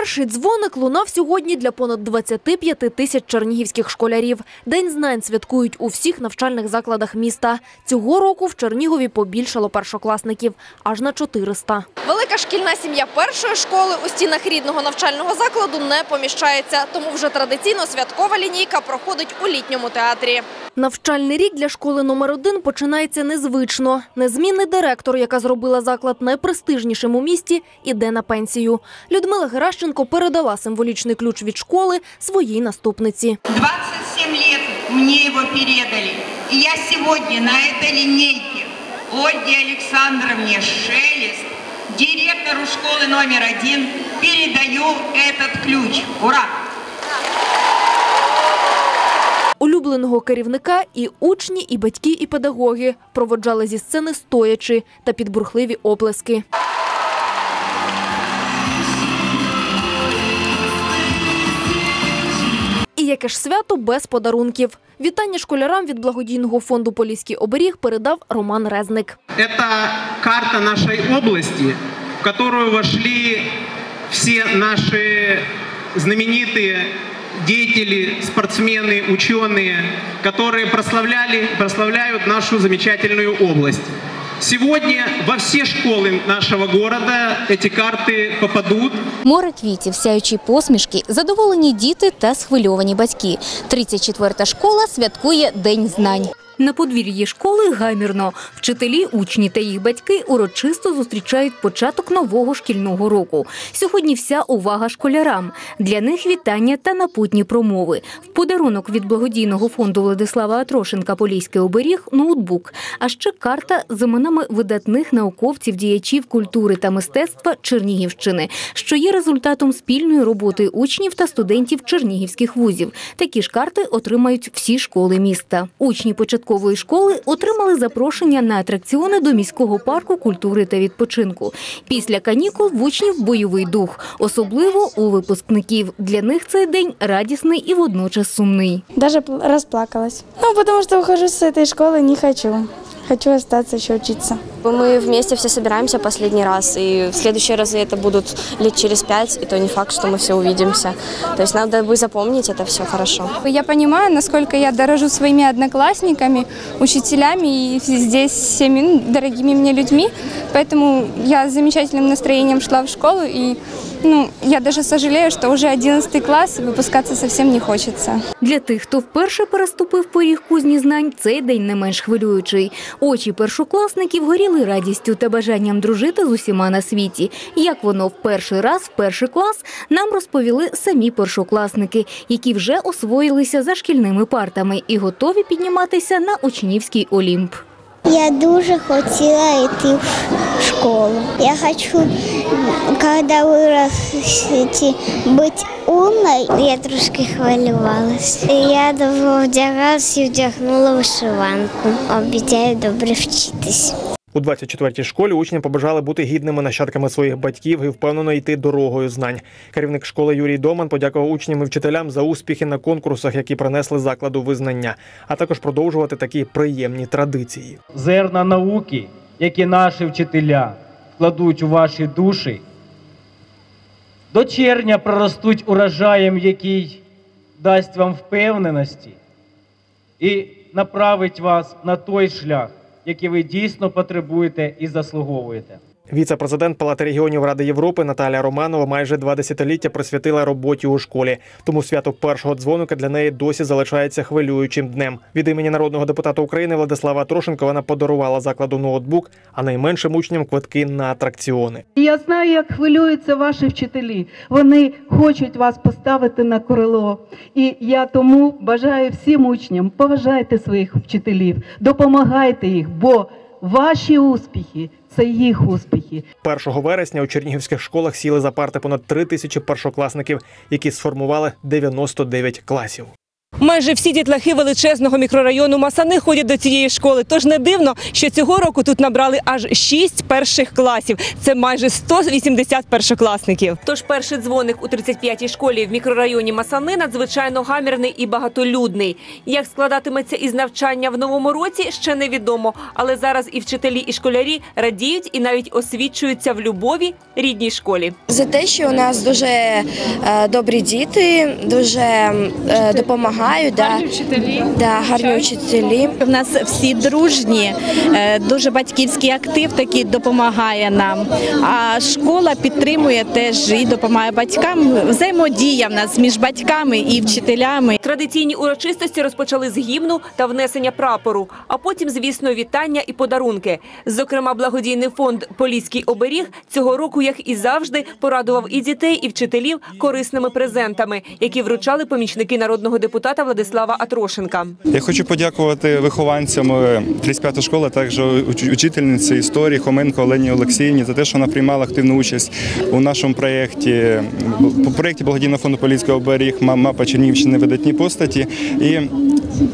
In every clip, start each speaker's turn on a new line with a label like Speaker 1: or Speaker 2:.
Speaker 1: Перший дзвоник лунав сьогодні для понад 25 тисяч чернігівських школярів. День знань святкують у всіх навчальних закладах міста. Цього року в Чернігові побільшало першокласників аж на 400. Велика шкільна сім'я першої школи у стінах рідного навчального закладу не поміщається, тому вже традиційно святкова лінійка проходить у літньому театрі. Навчальний рік для школи номер один починається незвично. Незмінний директор, яка зробила заклад найпрестижнішим у місті, іде на пенсію. Людмила Геращенко передала символічний ключ від школи своїй наступниці.
Speaker 2: 27 лет мне его передали. И я сегодня на этой линейке Ольге Александровне Шелест, директору школы номер один, передаю этот ключ. Ура!
Speaker 1: Улюбленого керівника і учні, і батьки, і педагоги проводжали зі сцени стоячи та під бурхливі оплески. яке ж свято без подарунків. Вітання школярам від благодійного фонду Поліський оберіг передав Роман Резник.
Speaker 3: Это карта нашей области, в которую вошли все наши знаменитые деятели, спортсмены, ученые, которые прославляли, прославляют нашу замечательную область. Сегодня во все школы нашего города эти карты попадут.
Speaker 4: Море квітів, сяючі посмішки, задоволені діти та схвильовані батьки. 34-та школа святкує День знань. На подвір'ї школи гамірно. Вчителі, учні та їх батьки урочисто зустрічають початок нового шкільного року. Сьогодні вся увага школярам. Для них вітання та напутні промови. В подарунок від благодійного фонду Владислава Атрошенка Поліський оберіг ноутбук, а ще карта з іменами видатних науковців, діячів культури та мистецтва Чернігівщини, що є результатом спільної роботи учнів та студентів чернігівських вузів. Такі ж карти отримають всі школи міста. Учні початкової школи отримали запрошення на атракціони до міського парку культури та відпочинку. Після канікул в учнів бойовий дух, особливо у випускників. Для них цей день радісний і водночас сумний.
Speaker 5: Даже розплакалась. Ну, тому що вихожу з цієї школи, не хочу. Хочу остаться еще учиться.
Speaker 6: Мы вместе все собираемся последний раз, и в следующие разы это будут лет через пять, и то не факт, что мы все увидимся. То есть надо бы запомнить это все хорошо.
Speaker 5: Я понимаю, насколько я дорожу своими одноклассниками, учителями и здесь всеми ну, дорогими мне людьми. Поэтому я с замечательным настроением шла в школу, и ну, я даже сожалею, что уже 11 класс, выпускаться совсем не хочется.
Speaker 4: Для тих, хто вперше переступив поріг кузні знань, цей день не менш хвилюючий. Очі першокласників горіли радістю та бажанням дружити з усіма на світі. Як воно в перший раз, в перший клас, нам розповіли самі першокласники, які вже освоїлися за шкільними партами і готові підніматися на учнівський олімп.
Speaker 7: Я дуже хотіла йти в школу. Я хочу, коли вирости, бути умною. Я трошки хвилювалася. Я довго вдягалася і вдягнула вишиванку. Обіцяю добре вчитись.
Speaker 8: У 24-й школі учням побажали бути гідними нащадками своїх батьків і впевнено йти дорогою знань. Керівник школи Юрій Доман подякував учням і вчителям за успіхи на конкурсах, які принесли закладу визнання, а також продовжувати такі приємні традиції.
Speaker 9: зерна науки, які наші вчителя кладуть у ваші душі, до червня проростуть урожаєм, який дасть вам впевненості і направить вас на той шлях, який ви дійсно потребуєте і заслуговуєте.
Speaker 8: Віце-президент Палати регіонів Ради Європи Наталя Романова майже два десятиліття присвятила роботі у школі. Тому свято першого дзвоника для неї досі залишається хвилюючим днем. Від імені народного депутата України Владислава Трошенко вона подарувала закладу ноутбук, а найменшим учням квитки на атракціони.
Speaker 10: Я знаю, як хвилюються ваші вчителі. Вони хочуть вас поставити на крило. І я тому бажаю всім учням, поважайте своїх вчителів, допомагайте їх, бо ваші успіхи це їх успіхи.
Speaker 8: 1 вересня у чернігівських школах сіли за парти понад три тисячі першокласників, які сформували 99 класів.
Speaker 11: Майже всі дітлахи величезного мікрорайону Масани ходять до цієї школи. Тож не дивно, що цього року тут набрали аж 6 перших класів. Це майже 180 першокласників. Тож перший дзвоник у 35-й школі в мікрорайоні Масани надзвичайно гамірний і багатолюдний. Як складатиметься із навчання в новому році, ще невідомо. Але зараз і вчителі, і школярі радіють і навіть освічуються в любові рідній школі.
Speaker 6: За те, що у нас дуже е, добрі діти, дуже е, допомагають. Да, гарні вчителі. Да, гарні вчителі.
Speaker 12: У нас всі дружні, е, дуже батьківський актив такий допомагає нам. А школа підтримує теж і допомагає батькам. Взаємодія в нас між батьками і вчителями.
Speaker 11: Традиційні урочистості розпочали з гімну та внесення прапору, а потім, звісно, вітання і подарунки. Зокрема, благодійний фонд Поліський оберіг цього року, як і завжди, порадував і дітей, і вчителів корисними презентами, які вручали помічники народного депутата Владислава Атрошенка.
Speaker 13: Я хочу подякувати вихованцям е, 35 школи, також учительниці історії Хоменко Олені Олексіївні за те, що вона приймала активну участь у нашому проєкті, по проєкті благодійного фонду Поліського оберіг мапа Чернігівщини видатні постаті і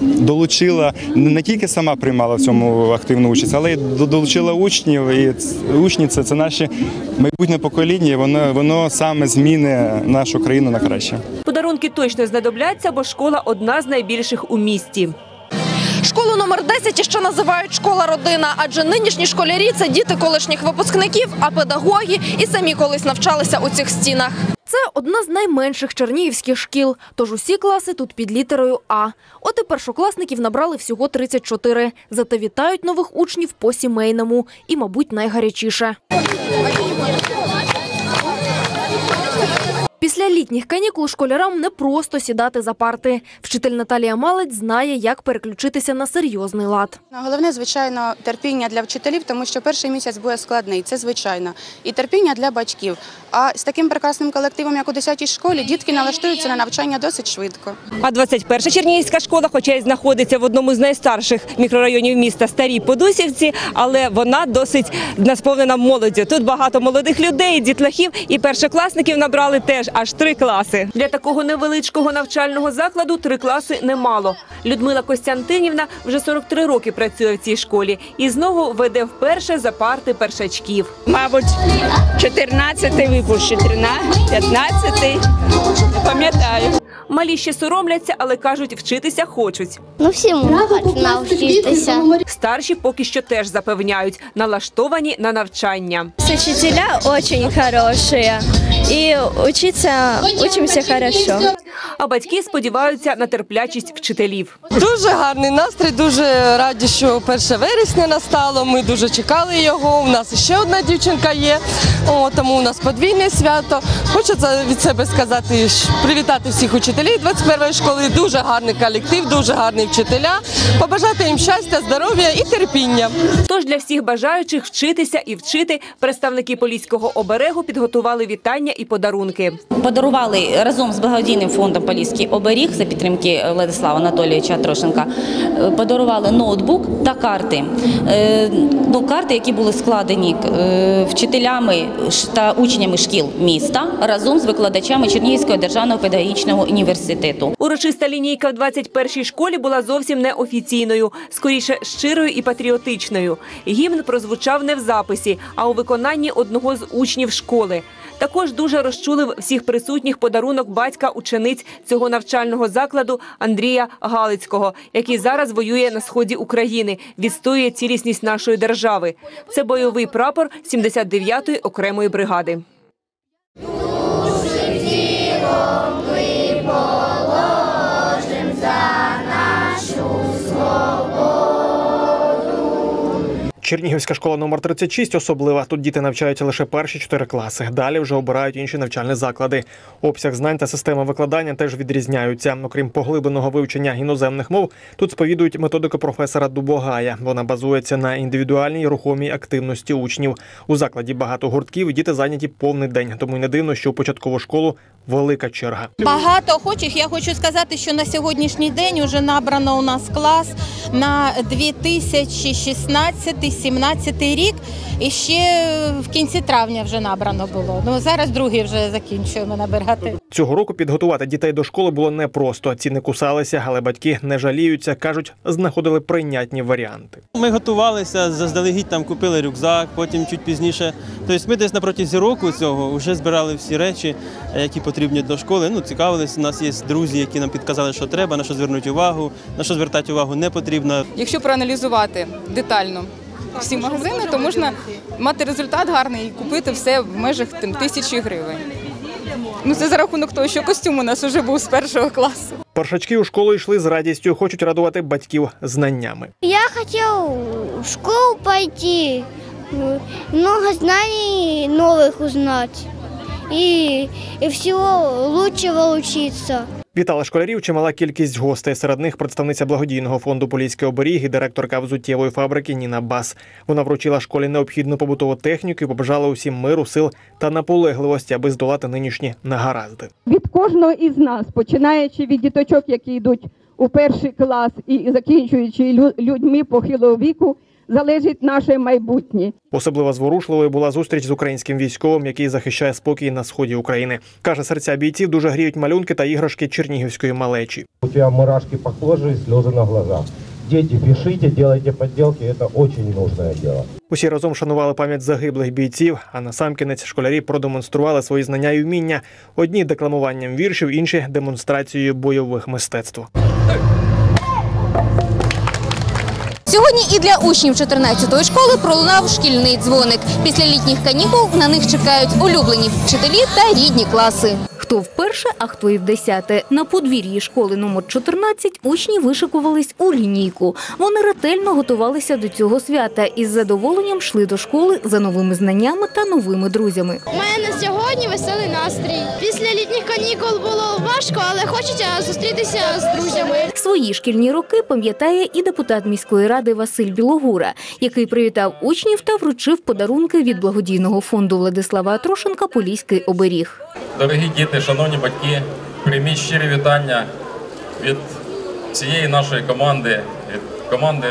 Speaker 13: долучила не тільки сама приймала в цьому активну участь, але й долучила учнів. І учні це, це наші майбутнє покоління. Воно воно саме зміни нашу країну на краще.
Speaker 11: Подарунки точно знадобляться, бо школа одна з найбільших у місті.
Speaker 1: Школу номер 10 ще називають школа родина, адже нинішні школярі це діти колишніх випускників, а педагоги і самі колись навчалися у цих стінах. Це одна з найменших чернігівських шкіл, тож усі класи тут під літерою А. От і першокласників набрали всього 34. Зате вітають нових учнів по сімейному і, мабуть, найгарячіше. Літніх канікул школярам не просто сідати за парти. Вчитель Наталія Малець знає, як переключитися на серйозний лад.
Speaker 14: Головне, звичайно, терпіння для вчителів, тому що перший місяць буде складний, це звичайно. І терпіння для батьків. А з таким прекрасним колективом, як у 10-й школі, дітки налаштуються на навчання досить швидко.
Speaker 11: А 21-ша Чернігівська школа, хоча й знаходиться в одному з найстарших мікрорайонів міста Старій Подусівці, але вона досить насповнена молоддю. Тут багато молодих людей, дітлахів і першокласників набрали теж аж три класи. Для такого невеличкого навчального закладу три класи немало. Людмила Костянтинівна вже 43 роки працює в цій школі і знову веде вперше за парти першачків.
Speaker 15: Мабуть, 14-й випуск, 15-й, не пам'ятаю.
Speaker 11: Малі ще соромляться, але кажуть, вчитися хочуть.
Speaker 7: Ну, всі можуть навчитися.
Speaker 11: Старші поки що теж запевняють, налаштовані на навчання.
Speaker 16: Учителя очень хорошие. И учиться учимся хорошо.
Speaker 11: А батьки сподіваються на терплячість вчителів.
Speaker 17: Дуже гарний настрій, дуже раді, що 1 вересня настало. Ми дуже чекали його. У нас ще одна дівчинка є, О, тому у нас подвійне свято. Хочеться від себе сказати, привітати всіх учителів 21 школи. Дуже гарний колектив, дуже гарні вчителя. Побажати їм щастя, здоров'я і терпіння.
Speaker 11: Тож для всіх бажаючих вчитися і вчити представники Поліського оберегу підготували вітання і подарунки.
Speaker 18: Подарували разом з благодійним фондом Поліський оберіг за підтримки Владислава Анатолійовича Трошенка. е, Подарували ноутбук та карти. Е, Ну, карти, які були складені е, вчителями та учнями шкіл міста разом з викладачами Чернігівського державного педагогічного університету.
Speaker 11: Урочиста лінійка в 21-й школі була зовсім неофіційною, скоріше щирою і патріотичною. Гімн прозвучав не в записі, а у виконанні одного з учнів школи. Також дуже розчулив всіх присутніх подарунок батька учениць цього навчального закладу Андрія Галицького, який зараз воює на сході України, відстоює цілісність нашої держави. Це бойовий прапор 79-ї окремої бригади.
Speaker 8: Чернігівська школа номер 36 особлива. Тут діти навчаються лише перші чотири класи. Далі вже обирають інші навчальні заклади. Обсяг знань та система викладання теж відрізняються. Окрім поглибленого вивчення іноземних мов, тут сповідують методику професора Дубогая. Вона базується на індивідуальній рухомій активності учнів. У закладі багато гуртків. Діти зайняті повний день. Тому й не дивно, що у початкову школу велика черга.
Speaker 19: Багато охочих. Я хочу сказати, що на сьогоднішній день вже набрано у нас клас на 2016 17-й рік, і ще в кінці травня вже набрано було. Ну зараз другий вже закінчуємо набирати.
Speaker 8: Цього року підготувати дітей до школи було непросто. Ці не кусалися, але батьки не жаліються. кажуть, знаходили прийнятні варіанти.
Speaker 20: Ми готувалися, заздалегідь там купили рюкзак, потім чуть пізніше. Тобто ми десь на протязі року цього вже збирали всі речі, е, які потрібні до школи. Ну, цікавились. У нас є друзі, які нам підказали, що треба, на що звернути увагу, на що звертати увагу не потрібно.
Speaker 21: Якщо проаналізувати детально всі магазини, то можна мати результат гарний і купити все в межах там, тисячі гривень. Ну це за рахунок того, що костюм у нас вже був з першого класу.
Speaker 8: Першачки у школу йшли з радістю, хочуть радувати батьків знаннями.
Speaker 7: Я хотел в школу пойти, м, много знаний новых узнать и, и всего лучшего учиться.
Speaker 8: Вітала школярів чимала кількість гостей. Серед них представниця благодійного фонду Поліський оберіг і директорка взуттєвої фабрики Ніна Бас. Вона вручила школі необхідну побутову техніку і побажала усім миру, сил та наполегливості, аби здолати нинішні негаразди.
Speaker 22: від кожного із нас, починаючи від діточок, які йдуть у перший клас і закінчуючи лю- людьми похилого віку, залежить наше майбутнє.
Speaker 8: Особливо зворушливою була зустріч з українським військовим, який захищає спокій на сході України. каже, серця бійців дуже гріють малюнки та іграшки чернігівської малечі.
Speaker 23: У тебя мурашки по коже и слезы на глазах. Дети, пишите, делайте подделки, это очень нужное дело.
Speaker 8: Усі разом шанували пам'ять загиблих бійців, а насамкінець школярі продемонстрували свої знання і вміння. Одні декламуванням віршів, інші демонстрацією бойових мистецтв.
Speaker 4: Сьогодні і для учнів 14-ї школи пролунав шкільний дзвоник. Після літніх канікул на них чекають улюблені вчителі та рідні класи. Хто вперше, а хто і в десяте. На подвір'ї школи номер 14 учні вишикувались у лінійку. Вони ретельно готувалися до цього свята і з задоволенням йшли до школи за новими знаннями та новими друзями.
Speaker 7: У мене сьогодні веселий настрій. Після літніх канікул було важко, але хочеться зустрітися з друзями.
Speaker 4: Свої шкільні роки пам'ятає і депутат міської ради Василь Білогура, який привітав учнів та вручив подарунки від благодійного фонду Владислава Атрошенка Поліський оберіг.
Speaker 24: Дорогі діти, шановні батьки, прийміть щирі вітання від всієї нашої команди, від команди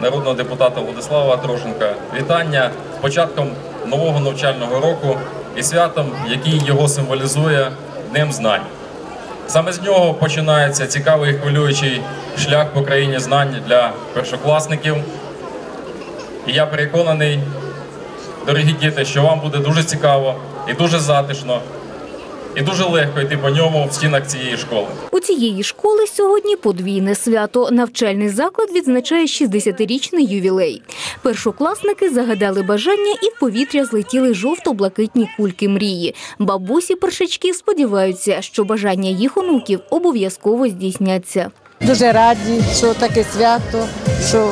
Speaker 24: народного депутата Владислава Трошенка. Вітання з початком нового навчального року і святом, який його символізує Днем знань. Саме з нього починається цікавий хвилюючий шлях по країні знань для першокласників. І я переконаний, дорогі діти, що вам буде дуже цікаво і дуже затишно, і дуже легко йти по ньому в стінах цієї школи.
Speaker 4: У цієї школи сьогодні подвійне свято. Навчальний заклад відзначає 60-річний ювілей. Першокласники загадали бажання і в повітря злетіли жовто-блакитні кульки мрії. Бабусі першачків сподіваються, що бажання їх онуків обов'язково здійсняться.
Speaker 25: Дуже раді, що таке свято, що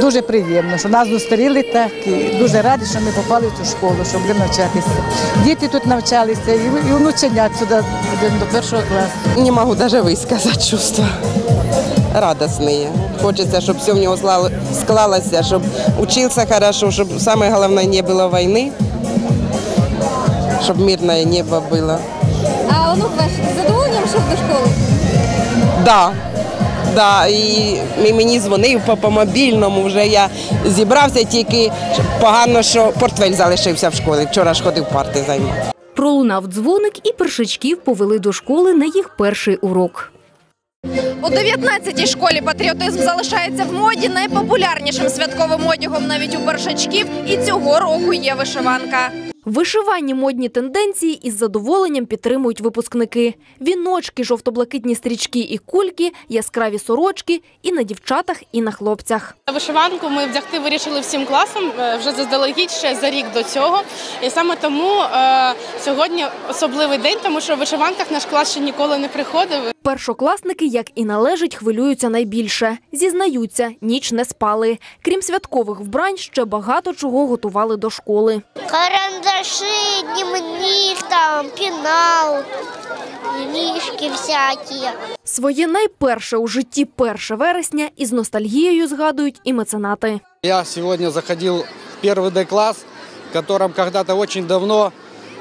Speaker 25: дуже приємно, що нас зустріли так. І дуже раді, що ми попали в цю школу, щоб будемо навчатися. Діти тут навчалися, і, і внученят сюди йдемо до першого класу.
Speaker 26: Не могу даже высказать чувства. Радостные. Хочется, чтобы все в него слало- склалось, чтобы учился хорошо, чтобы самое главное не было войны, чтобы мирное небо было.
Speaker 4: А онук ваш з задоволенням йшов до школи?
Speaker 26: Да. Да, і мені дзвонив по, по мобільному, вже я зібрався тільки погано, що портфель залишився в школі. Вчора ж ходив парти займав.
Speaker 4: Пролунав дзвоник, і першачків повели до школи на їх перший урок.
Speaker 27: У 19-й школі патріотизм залишається в моді найпопулярнішим святковим одягом навіть у першачків. І цього року є вишиванка.
Speaker 1: Вишиванні модні тенденції із задоволенням підтримують випускники. Віночки, жовто-блакитні стрічки і кульки, яскраві сорочки і на дівчатах, і на хлопцях.
Speaker 28: Вишиванку ми вдягти вирішили всім класом е, вже заздалегідь ще за рік до цього. І саме тому е, сьогодні особливий день, тому що в вишиванках наш клас ще ніколи не приходив.
Speaker 1: Першокласники, як і належить, хвилюються найбільше. Зізнаються, ніч не спали. Крім святкових вбрань, ще багато чого готували до школи
Speaker 7: Карандаши, дневник, там, пенал, книжки всякие.
Speaker 1: Своє найперше у житті 1 вересня із ностальгією згадують і меценати.
Speaker 29: Я сегодня заходил в первый Д-класс, в котором когда-то очень давно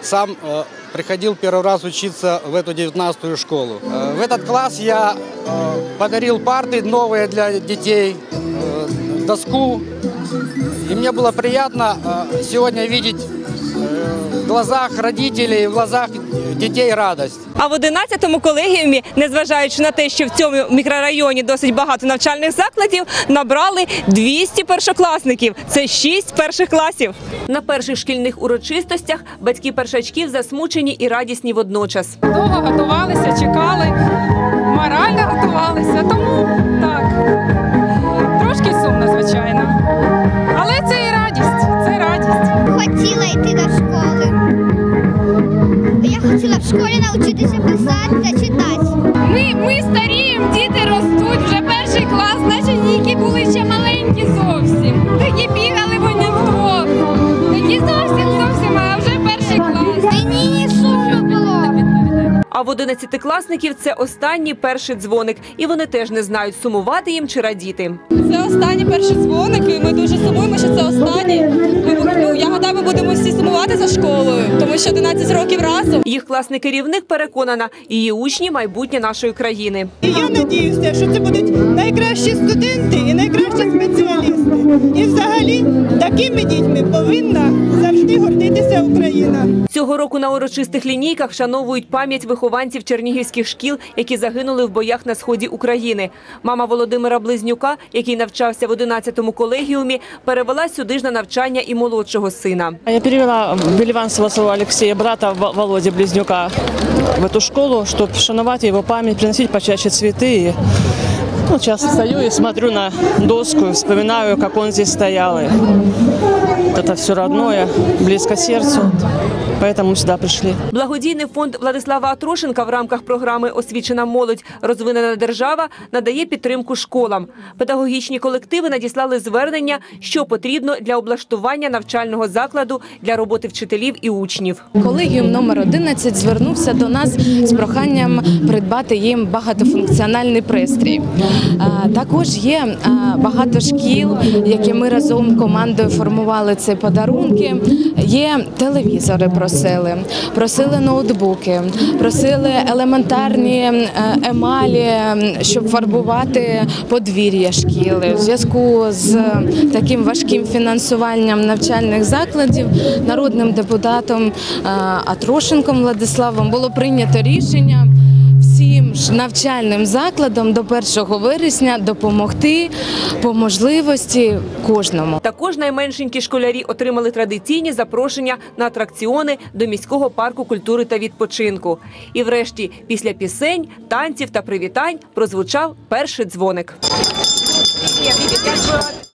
Speaker 29: сам э, приходил первый раз учиться в эту 19-ю школу. Э, в этот класс я э, подарил парты новые для детей, э, доску. И мне было приятно э, сегодня видеть э, в глазах родителей, в глазах детей радость.
Speaker 11: А в 11-му колегіумі, незважаючи на те, що в цьому мікрорайоні досить багато навчальних закладів, набрали 200 першокласників. Це 6 перших класів. На перших шкільних урочистостях батьки першачків засмучені і радісні водночас.
Speaker 21: Довго готувалися, чекали, морально готувалися, тому так. Трошки сумно, звичайно.
Speaker 30: Хотіла йти до школи. Я хотіла в школі навчитися писати та читати.
Speaker 28: Ми, ми старіємо, діти ростуть, вже перший клас, наші діти були ще маленькі зовсім. Такі бігали вони вдвох. Такі зовсім А
Speaker 11: в 11-класників це останній перший дзвоник, і вони теж не знають сумувати їм чи радіти.
Speaker 31: Це останній перший дзвоник, і ми дуже сумуємо, що це останній. Ну, я гадаю, ми будемо всі сумувати за школою, тому що 11 років разом.
Speaker 11: Їх класний керівник переконана, її учні майбутнє нашої країни.
Speaker 32: І я надіюся, що це будуть найкращі студенти і найкращі спеціалісти. І взагалі такими дітьми повинна завжди гордитися Україна.
Speaker 11: Цього року на урочистих лінійках вшановують пам'ять вихованців чернігівських шкіл, які загинули в боях на сході України. Мама Володимира Близнюка, який навчався в 11-му колегіумі, перевела сюди ж на навчання і молодшого сина.
Speaker 33: Я перевела Беливанцева своего Алексея, брата Во- Володи Близнюка, в эту школу, чтобы шановать его память, приносить почаще цветы. И, ну, сейчас стою и смотрю на доску, и вспоминаю, как он здесь стоял. И вот это все родное, близко сердцу. Поэтому сюда пришли.
Speaker 11: Благодійний фонд Владислава Атрошенка в рамках програми Освічена молодь розвинена держава надає підтримку школам. Педагогічні колективи надіслали звернення, що потрібно для облаштування навчального закладу для роботи вчителів і учнів.
Speaker 28: Колегіум номер 11 звернувся до нас з проханням придбати їм багатофункціональний пристрій. Також є багато шкіл, які ми разом командою формували ці подарунки. Є телевізори, просили, просили ноутбуки, просили елементарні е, емалі, щоб фарбувати подвір'я шкіли. В зв'язку з таким важким фінансуванням навчальних закладів народним депутатом е, Атрошенком Владиславом було прийнято рішення. Всім ж навчальним закладам до 1 вересня допомогти по можливості кожному.
Speaker 11: Також найменшенькі школярі отримали традиційні запрошення на атракціони до міського парку культури та відпочинку. І врешті, після пісень, танців та привітань прозвучав перший дзвоник.